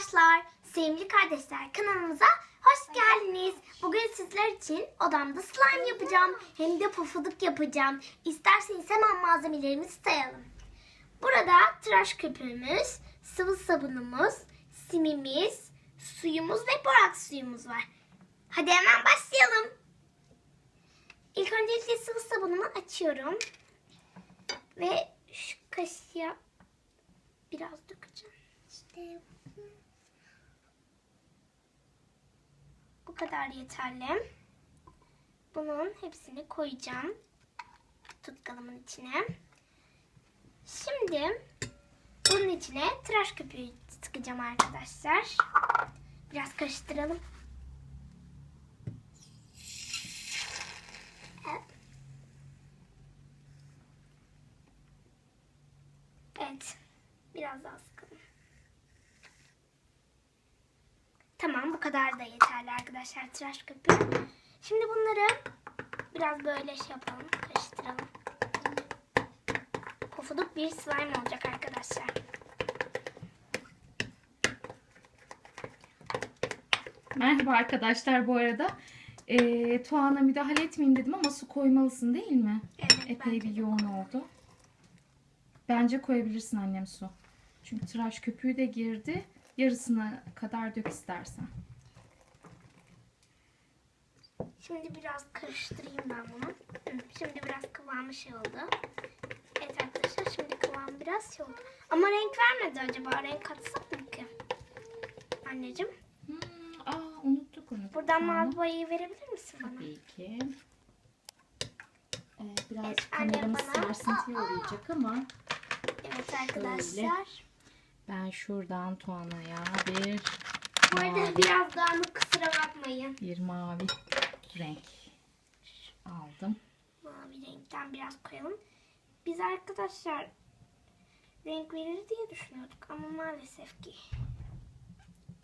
arkadaşlar, sevgili kardeşler kanalımıza hoş geldiniz. Bugün sizler için odamda slime yapacağım. Hem de pofuduk yapacağım. İsterseniz hemen malzemelerimizi sayalım. Burada tıraş köpüğümüz, sıvı sabunumuz, simimiz, suyumuz ve boraks suyumuz var. Hadi hemen başlayalım. İlk öncelikle sıvı sabunumu açıyorum. Ve şu kaşığa biraz dökeceğim. İşte kadar yeterli. Bunun hepsini koyacağım tutkalımın içine. Şimdi bunun içine tıraş köpüğü sıkacağım arkadaşlar. Biraz karıştıralım. Evet. Evet. Biraz daha sıkalım. Tamam bu kadar da yeterli arkadaşlar tıraş köpüğü. Şimdi bunları biraz böyle şey yapalım. Karıştıralım. Pofuduk bir slime olacak arkadaşlar. Merhaba arkadaşlar bu arada. Ee, Tuğan'a müdahale etmeyeyim dedim ama su koymalısın değil mi? Evet, Epey bir yoğun oldu. Bence koyabilirsin annem su. Çünkü tıraş köpüğü de girdi. Yarısına kadar dök istersen. Şimdi biraz karıştırayım ben bunu. Şimdi biraz kıvamı şey oldu. Evet arkadaşlar şimdi kıvamı biraz şey oldu. Ama renk vermedi acaba. Renk katsak mı ki? Anneciğim. Hmm, aa unuttuk onu. Buradan mavi boyayı verebilir misin bana? Tabii ki. Ee, biraz Evet, kameramız bana- sarsıntıya uğrayacak ama Evet arkadaşlar. Ben şuradan Tuğan'a bir Bu arada mavi, biraz dağınık kusura bakmayın. bir mavi renk aldım. Mavi renkten biraz koyalım. Biz arkadaşlar renk verir diye düşünüyorduk ama maalesef ki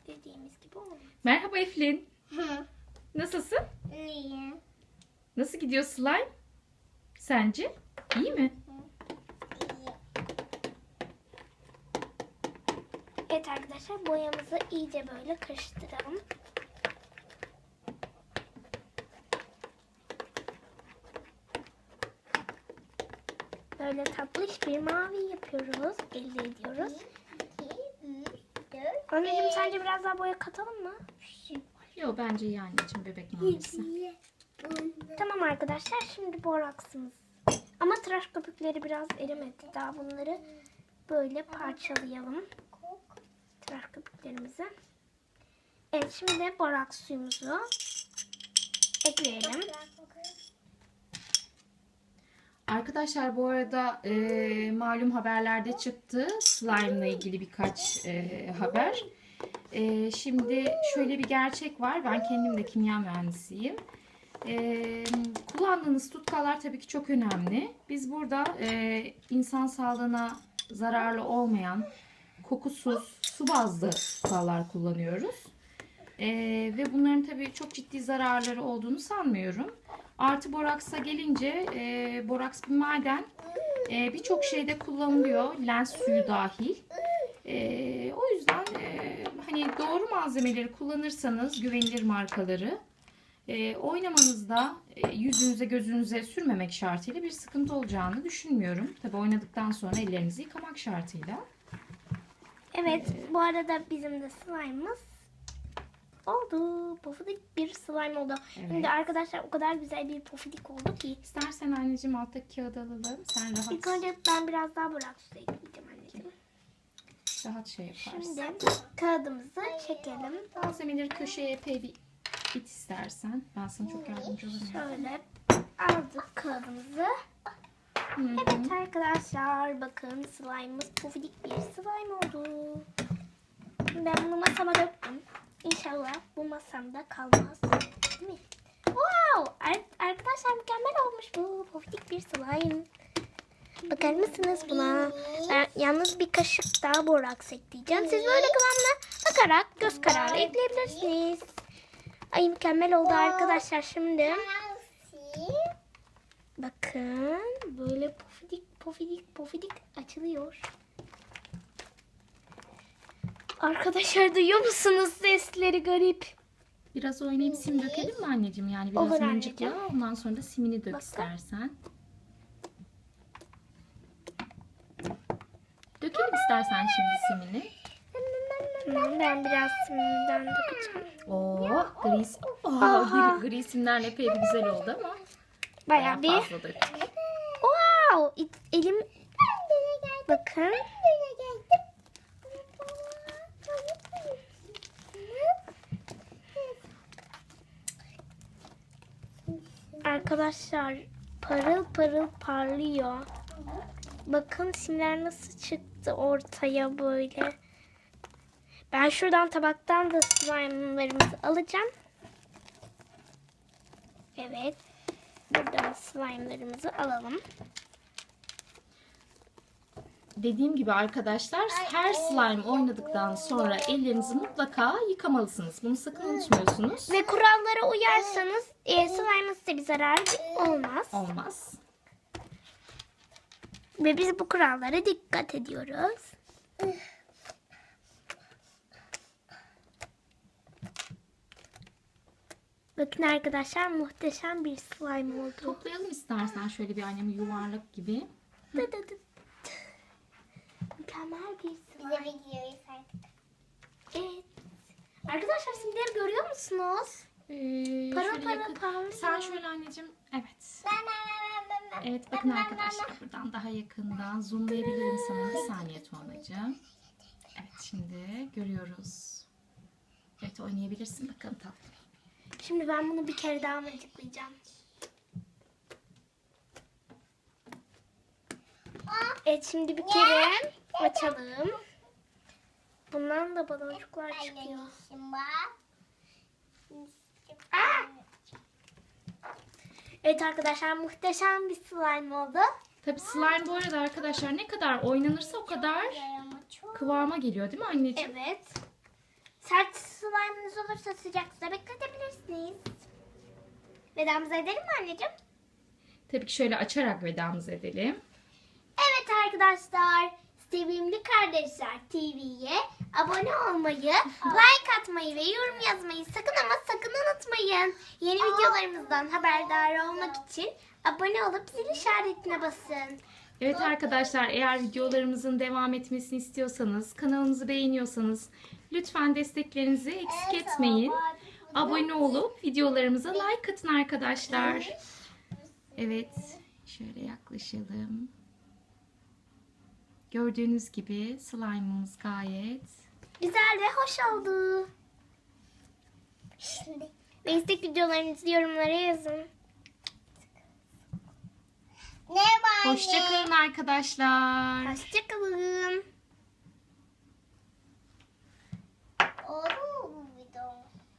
dediğimiz gibi olmuyor. Merhaba Eflin. Nasılsın? Niye? Nasıl gidiyor slime? Sence? İyi mi? Evet arkadaşlar boyamızı iyice böyle karıştıralım. Böyle tatlış bir mavi yapıyoruz. Elde ediyoruz. Anneciğim sence biraz daha boya katalım mı? Yok bence iyi anneciğim bebek mavisi. Tamam arkadaşlar şimdi boraksımız. Ama tıraş köpükleri biraz erimedi. Daha bunları böyle parçalayalım. Tıraş köpüklerimizi. Evet şimdi de boraks suyumuzu ekleyelim. Arkadaşlar bu arada e, malum haberlerde çıktı slime ile ilgili birkaç e, haber. E, şimdi şöyle bir gerçek var. Ben kendim de kimya mühendisiyim. E, kullandığınız tutkallar tabii ki çok önemli. Biz burada e, insan sağlığına zararlı olmayan kokusuz su bazlı tutkallar kullanıyoruz. E, ve bunların tabii çok ciddi zararları olduğunu sanmıyorum. Artı boraksa gelince e, boraks bir maden. E, Birçok şeyde kullanılıyor. Lens suyu dahil. E, o yüzden e, hani doğru malzemeleri kullanırsanız güvenilir markaları e, oynamanızda e, yüzünüze gözünüze sürmemek şartıyla bir sıkıntı olacağını düşünmüyorum. Tabi oynadıktan sonra ellerinizi yıkamak şartıyla. Evet bu arada bizim de slime'ımız oldu. Pofidik bir slime oldu. Evet. Şimdi arkadaşlar o kadar güzel bir pofidik oldu ki. İstersen anneciğim alttaki kağıdı alalım. Sen İlk rahat, önce ben biraz daha boraks suyu ekleyeceğim anneciğim. rahat şey yaparsın. Şimdi kağıdımızı çekelim. Malzemeleri köşeye epey bir it istersen. Ben sana çok yardımcı olurum. Şöyle aldık kağıdımızı. Evet arkadaşlar bakın slime'ımız pufidik bir slime oldu. Ben bunu masama döktüm. İnşallah bu masamda kalmaz. Değil mi? Wow! Ar- arkadaşlar mükemmel olmuş bu pufidik bir slime. Bakar mısınız buna? Ben yalnız bir kaşık daha boraks ekleyeceğim. Siz böyle kıvamına bakarak göz kararı ekleyebilirsiniz. Ay mükemmel oldu arkadaşlar şimdi. Bakın böyle pofidik pofidik pofidik açılıyor. Arkadaşlar duyuyor musunuz sesleri garip? Biraz oynayıp sim dökelim mi anneciğim? Yani biraz Olur mıncıkla anneciğim. ondan sonra da simini dök Bakın. istersen. Dökelim istersen şimdi simini. Tamam ben biraz simden dökeceğim. Oo, gri, sim- Aha. gri, gri simlerle epey bir güzel oldu ama Bayağı bir. fazla dök. Wow! Elim bakın. Arkadaşlar parıl parıl parlıyor. Bakın simler nasıl çıktı ortaya böyle. Ben şuradan tabaktan da slime'larımızı alacağım. Evet. Buradan slime'larımızı alalım. Dediğim gibi arkadaşlar her slime oynadıktan sonra ellerinizi mutlaka yıkamalısınız. Bunu sakın unutmuyorsunuz. Ve kurallara uyarsanız e, slime'ın size bir zararı olmaz. Olmaz. Ve biz bu kurallara dikkat ediyoruz. Bakın arkadaşlar muhteşem bir slime oldu. Toplayalım istersen şöyle bir annemi yuvarlak gibi. Dı dı dı. Mükemmel bir slime. Evet. Arkadaşlar simleri görüyor musunuz? Ee, parıl yakın- parlıyor. Sen şöyle anneciğim. Evet. Ben ben ben ben ben. Evet bakın arkadaşlar buradan daha yakından zoomlayabilirim sana. Bir saniye Tuana'cığım. Evet şimdi görüyoruz. Evet oynayabilirsin bakalım tatlım. Şimdi ben bunu bir kere daha mıncıklayacağım. Evet şimdi bir kere açalım. Bundan da baloncuklar çıkıyor. Evet arkadaşlar muhteşem bir slime oldu. Tabi slime bu arada arkadaşlar ne kadar oynanırsa o kadar kıvama geliyor değil mi anneciğim? Evet. Sert slime'ınız olursa sıcak suda bekletebilirsiniz. Vedamızı edelim mi anneciğim? Tabii ki şöyle açarak vedamızı edelim. Evet arkadaşlar. Sevimli Kardeşler TV'ye abone olmayı, like atmayı ve yorum yazmayı sakın ama sakın unutmayın. Yeni videolarımızdan haberdar olmak için abone olup zil işaretine basın. Evet arkadaşlar eğer videolarımızın devam etmesini istiyorsanız, kanalımızı beğeniyorsanız lütfen desteklerinizi eksik etmeyin. Abone olup videolarımıza like atın arkadaşlar. Evet, şöyle yaklaşalım. Gördüğünüz gibi slime'ımız gayet Güzel ve hoş oldu. Şimdi. Ve istek videolarınızı yorumlara yazın. Hoşçakalın arkadaşlar. Hoşçakalın.